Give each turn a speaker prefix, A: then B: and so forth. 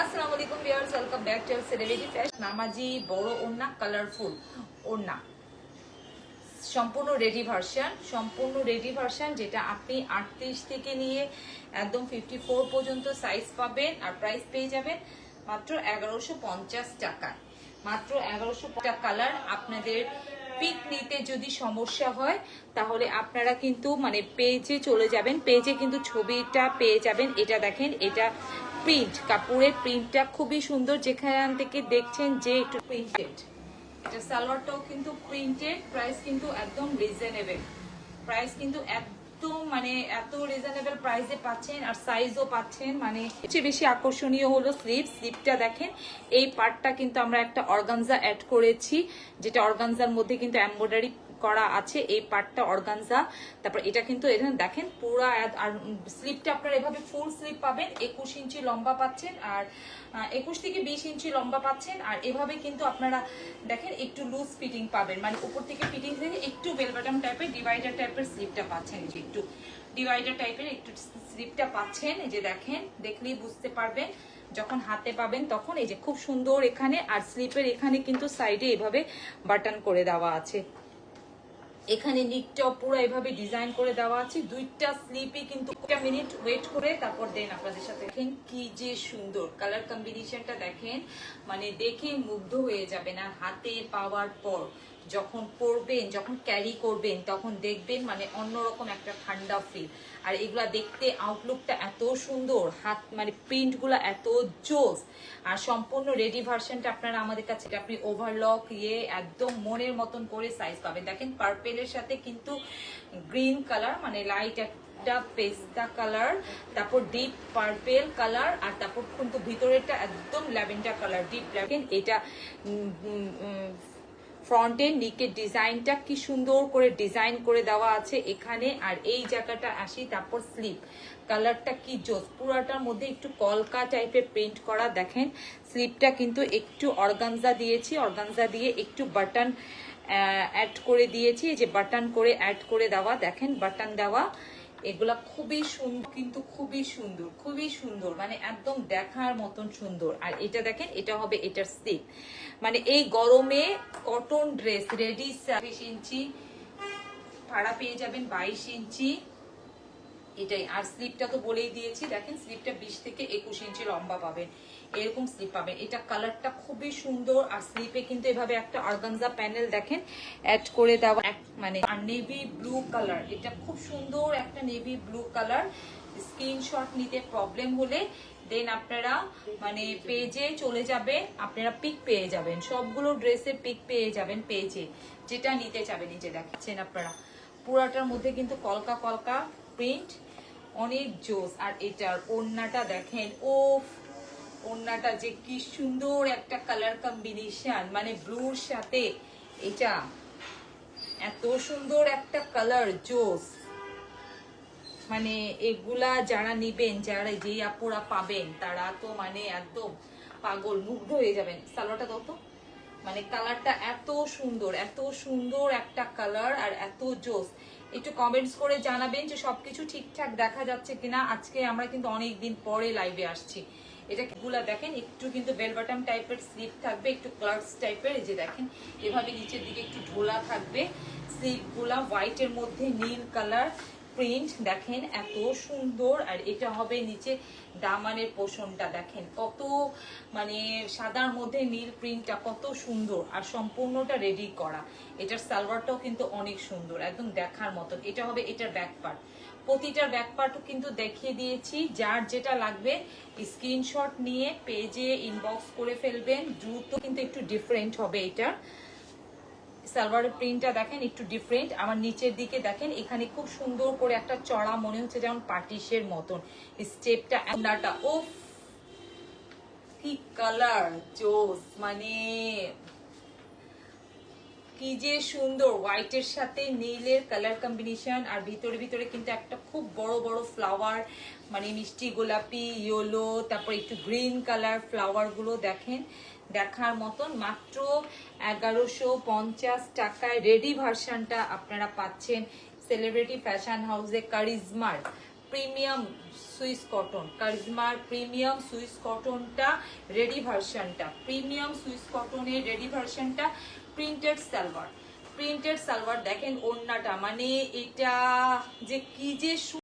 A: আসসালামু আলাইকুম ব্যাক বড় কালারফুল সম্পূর্ণ সম্পূর্ণ যেটা আপনি আটত্রিশ থেকে নিয়ে আর মাত্র এগারোশো মাত্র এগারোশো কালার আপনাদের পিক নিতে যদি সমস্যা হয়, তাহলে আপনারা কিন্তু মানে পেজে চলে যাবেন। পেজে কিন্তু ছবিটা পেয়ে যাবেন। এটা দেখেন, এটা প্রিন্ট কাপড়ের প্রিন্টটা খুবই সুন্দর। যেখান থেকে দেখছেন যে একটু প্রিন্টেড এটা সালোয়ারটাও কিন্তু প্রিন্টেড প্রাইস কিন্তু একদম রিজনেবল প্রাইস কিন্তু একদম মানে এত রিজনেবল প্রাইসে পাচ্ছেন আর সাইজও পাচ্ছেন। মানে সবচেয়ে বেশি আকর্ষণীয় হলো স্লিপ স্লিপটা দেখেন, এই পার্টটা কিন্তু আমরা একটা অর্গানজা অ্যাড করেছি, যেটা অর্গানজার মধ্যে কিন্তু এমব্রয়ডারি করা আছে এই পার্টটা অর্গানজা। তারপর এটা কিন্তু এখানে দেখেন পুরো আর স্লিপটা আপনারা এভাবে ফুল স্লিপ পাবেন, একুশ ইঞ্চি লম্বা পাচ্ছেন আর একুশ থেকে বিশ ইঞ্চি লম্বা পাচ্ছেন আর এভাবে কিন্তু আপনারা দেখেন একটু লুজ ফিটিং পাবেন মানে উপর থেকে ফিটিং থেকে একটু বেলবাটাম টাইপের ডিভাইডার টাইপের স্লিপটা পাচ্ছেন যে একটু। ডিভাইডার টাইপের একটু স্লিপটা পাচ্ছেন, এই যে দেখেন, দেখলেই বুঝতে পারবেন, যখন হাতে পাবেন তখন এই যে খুব সুন্দর এখানে আর স্লিপের এখানে কিন্তু সাইডে এভাবে বাটন করে দেওয়া আছে। এখানে নিকটাও পুরো এভাবে ডিজাইন করে দেওয়া আছে। দুইটা স্লিপে কিন্তু মিনিট ওয়েট করে তারপর দেন আপনাদের সাথে। দেখেন কি যে সুন্দর কালার কম্বিনেশনটা দেখেন। মানে দেখে মুগ্ধ হয়ে যাবেন আর হাতে পাওয়ার পর। যখন পরবেন যখন ক্যারি করবেন, তখন দেখবেন মানে অন্যরকম একটা ঠান্ডা ফিল আর এগুলা দেখতে আউটলুকটা এত সুন্দর, হাত মানে প্রিন্টগুলো এত জোস। আর সম্পূর্ণ রেডি ভার্সনটা আপনারা আমাদের কাছে আপনি ওভারলক ইয়ে একদম মনের মতন করে সাইজ পাবেন। দেখেন পার্পেলের সাথে কিন্তু গ্রিন কালার মানে লাইট একটা পেস্তা কালার তারপর ডিপ পার্পেল কালার আর তারপর কিন্তু ভিতরেরটা একদম ল্যাভেন্ডার কালার ডিপ ল্যাভেন এটা ফ্রন্টের নিকের ডিজাইনটা কি সুন্দর করে ডিজাইন করে দেওয়া আছে এখানে। আর এই জায়গাটা আসি, তারপর স্লিপ। কালারটা কি জোস। পুরাটার মধ্যে একটু কলকা টাইপের প্রিন্ট করা, দেখেন। স্লিপটা কিন্তু একটু অর্গানজা দিয়েছি, অর্গানজা দিয়ে একটু বাটন অ্যাড করে দিয়েছি। যে বাটন করে অ্যাড করে দেওয়া, দেখেন বাটন দেওয়া। এগুলা খুবই সুন্দর, কিন্তু খুবই সুন্দর খুবই সুন্দর মানে একদম দেখার মতন সুন্দর। আর এটা দেখেন, এটা হবে এটার স্লিপ মানে এই গরমে কটন ড্রেস রেডি ছাব্বিশ ইঞ্চি, ভাড়া পেয়ে যাবেন বাইশ ইঞ্চি। এটাই। আর স্লিপটা তো বলেই দিয়েছি, দেখেন স্লিপটা বিশ থেকে একুশ ইঞ্চি লম্বা পাবেন। এরকম স্লিপ পাবেন। এটা কালারটা খুবই সুন্দর, আর স্লিপে কিন্তু এভাবে একটা অর্গানজা প্যানেল দেখেন অ্যাড করে দেওয়া। মানে আর নেভি ব্লু কালার এটা খুব সুন্দর একটা নেভি ব্লু কালার স্ক্রিনশট নিতে প্রবলেম হলে দেন আপনারা মানে পেজে চলে যাবে আপনারা পিক পেয়ে যাবেন। সবগুলো ড্রেসের পিক পেয়ে যাবেন পেজে যেটা নিতে চাবেন নিজে দেখাচ্ছেন আপনারা। পুরাটার মধ্যে কিন্তু কলকা কলকা প্রিন্ট অনেক জোস আর এটার ওড়নাটা দেখেন ও ওড়নাটা যে কি সুন্দর একটা কালার কম্বিনেশন মানে ব্লুর সাথে এটা। এত সুন্দর একটা কালার জোস মানে এগুলা যারা নিবেন, যারা যেই আপুরা পাবেন, তারা তো মানে একদম পাগল, মুগ্ধ হয়ে যাবেন। সালোয়ারটা কত মানে কালারটা এত সুন্দর এত সুন্দর একটা কালার আর এত জোস। একটু কমেন্টস করে জানাবেন যে সবকিছু ঠিকঠাক দেখা যাচ্ছে কিনা। আজকে আমরা কিন্তু অনেক দিন পরে লাইভে আসছি। এটা গুলা দেখেন? একটু কিন্তু বেল বাটাম টাইপের স্লিপ থাকবে, একটু ক্লার্কস টাইপের এই যে দেখেন, এভাবে নিচের দিকে একটু ঢোলা থাকবে। স্লিপগুলা হোয়াইটের মধ্যে নীল কালার প্রিন্ট দেখেন এত সুন্দর, আর এটা হবে নিচে দামানের পোষণটা, দেখেন কত মানে সাদার মধ্যে নীল প্রিন্টটা কত সুন্দর, আর সম্পূর্ণটা রেডি করা। এটার সালোয়ারটাও কিন্তু অনেক সুন্দর, একদম দেখার মতন। এটা হবে এটার ব্যাক পার্ট প্রতিটার ব্যাক পার্টও কিন্তু দেখিয়ে দিয়েছি, যার যেটা লাগবে স্ক্রিনশট নিয়ে পেজে ইনবক্স করে ফেলবেন, দ্রুত কিন্তু একটু ডিফারেন্ট হবে এটা। সালোয়ারের প্রিন্টটা দেখেন একটু ডিফারেন্ট আমার নিচের দিকে দেখেন, এখানে খুব সুন্দর করে একটা চড়া মনে হচ্ছে যেমন পার্টিসের মতন। স্টেপটা এন্ডাটা ও কি কালার জোস মানে কি যে সুন্দর হোয়াইটের সাথে নীলের কালার কম্বিনেশন আর ভিতরে ভিতরে কিন্তু একটা খুব বড় বড় ফ্লাওয়ার মানে মিষ্টি গোলাপি ইয়েলো তারপর একটু গ্রিন কালার ফ্লাওয়ারগুলো দেখেন, দেখার মতন। মাত্র এগারোশো পঞ্চাশ টাকায় রেডি ভার্সানটা আপনারা পাচ্ছেন। সেলিব্রিটি ফ্যাশন হাউসে কারিজমার প্রিমিয়াম সুইস কটন কারিজমার প্রিমিয়াম সুইস কটনটা রেডি ভার্সনটা প্রিমিয়াম সুইস কটনের রেডি ভার্সনটা প্রিন্টেড সালোয়ার প্রিন্টেড সালোয়ার দেখেন ওড়নাটা মানে এটা যে কি যে